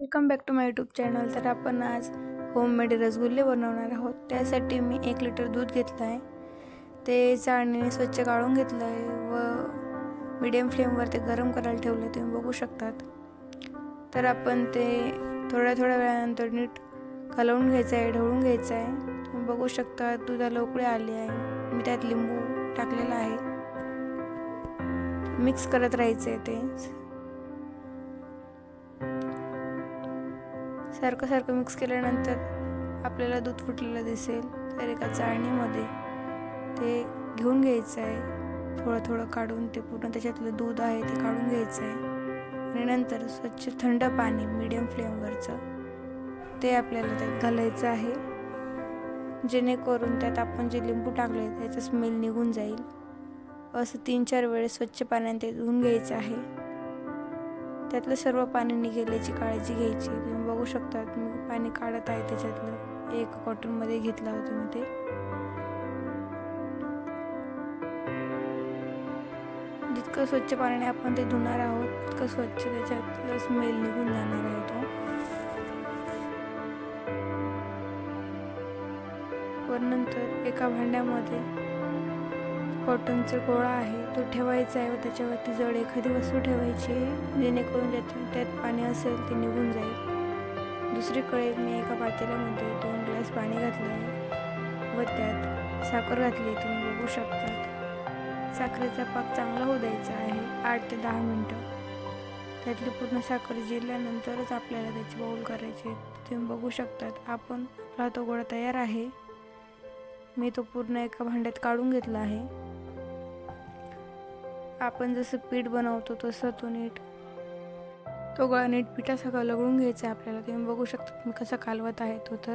Welcome back to my YouTube channel तर आपण आज होममेड रसगुल्ले बनवणार आहोत. त्यासाठी मी एक लिटर दूध घेतलं आहे ते चाळणीने स्वच्छ काढून घेतलं आहे व मिडियम फ्लेमवर ते गरम करायला ठेवलं आहे तुम्ही बघू शकतात. तर आपण ते थोड्या थोड्या वेळानंतर नीट कालवून घ्यायचं आहे ढवळून घ्यायचं आहे तुम्ही बघू शकता दुधाला उकळी आली आहे. मी त्यात लिंबू टाकलेला आहे. मिक्स करत राहायचं आहे ते. सारखं सारखं मिक्स केल्यानंतर आपल्याला दूध फुटलेलं दिसेल. तर एका चाळणीमध्ये ते घेऊन घ्यायचं आहे. थोडं थोडं काढून ते पूर्ण त्याच्यातलं दूध आहे ते काढून घ्यायचं आहे. आणि नंतर स्वच्छ थंड पाणी मिडियम फ्लेमवरचं ते आपल्याला त्यात घालायचं आहे. जेणेकरून त्यात आपण जे लिंबू टाकले त्याचा स्मेल निघून जाईल. असं तीन चार वेळेस स्वच्छ पाण्याने ते धुवून घ्यायचं आहे. त्यातलं सर्व पाणी निघेल्याची काळजी घ्यायची. तुम्ही बघू शकता मी पाणी काढत आहे त्याच्यातलं. एक कॉटनमध्ये घेतलं होतं मी ते. जितकं स्वच्छ पाण्याने आपण ते धुणार आहोत तितकं स्वच्छ त्याच्यातलं स्मेल निघून जाणार आहे तो. वर नंतर एका भांड्यामध्ये कॉटनचा गोळा आहे तो ठेवायचा आहे व त्याच्यावरती जड एखादी वस्तू ठेवायची आहे जेणेकरून ज्यात त्यात पाणी असेल ते निघून जाईल. दुसरीकडे मी एका पातेल्यामध्ये दोन ग्लास पाणी घातलं आहे व त्यात साखर घातली तुम्ही बघू शकतात साखरेचा पाक चांगला होऊ द्यायचा आहे आठ ते दहा मिनटं. त्यातली पूर्ण साखर जिरल्यानंतरच आपल्याला त्याची बाऊल करायचे तुम्ही बघू शकतात आपण आपला तो गोळा तयार आहे. मी तो पूर्ण एका भांड्यात काढून घेतला आहे. आपण जसं पीठ बनवतो तसं तो नीट तो गळा नीट पिठासारखा लगडून घ्यायचा आहे आपल्याला. तुम्ही बघू शकता मी कसा कालवत आहे तो तर.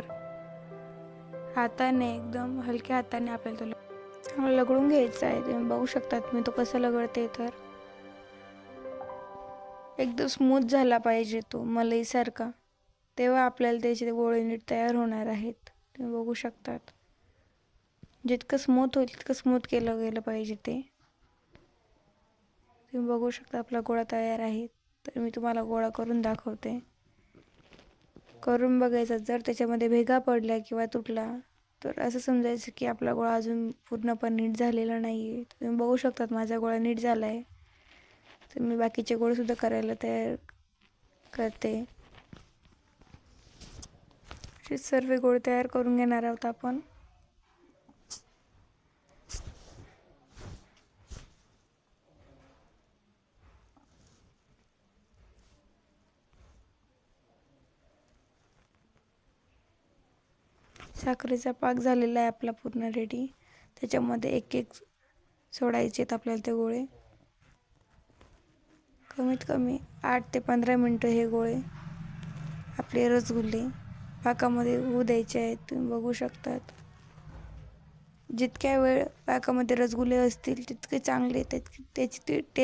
हाताने एकदम हलक्या हाताने आपल्याला तो चांगला लगडून घ्यायचा आहे. तुम्ही बघू शकतात मी तो कसा लगडते तर. एकदम स्मूथ झाला पाहिजे तो मलईसारखा. तेव्हा आपल्याला त्याचे गोळे नीट तयार होणार आहेत. तुम्ही बघू शकतात. जितकं स्मूथ होईल तितकं स्मूथ केलं गेलं पाहिजे ते. तुम्ही बघू शकता आपला गोळा तयार आहे. तर मी तुम्हाला गोळा करून दाखवते. करून बघायचा जर त्याच्यामध्ये भेगा पडल्या किंवा तुटला तर असं समजायचं की आपला गोळा अजून पूर्णपणे नीट झालेला नाही आहे तुम्ही बघू शकतात माझा गोळा नीट झाला आहे तर मी बाकीचे गोळेसुद्धा करायला तयार करते. असे सर्व गोळे तयार करून घेणार आहोत आपण. साखरेचा पाक झालेला आहे आपला पूर्ण रेडी त्याच्यामध्ये एक एक सोडायचे आहेत आपल्याला ते गोळे. कमीत कमी आठ ते पंधरा मिनटं हे गोळे आपले रसगुल्ले पाकामध्ये होऊ द्यायचे आहेत. तुम्ही बघू शकतात. जितक्या वेळ पाकामध्ये रसगुल्ले असतील तितके चांगले त्याची ते टे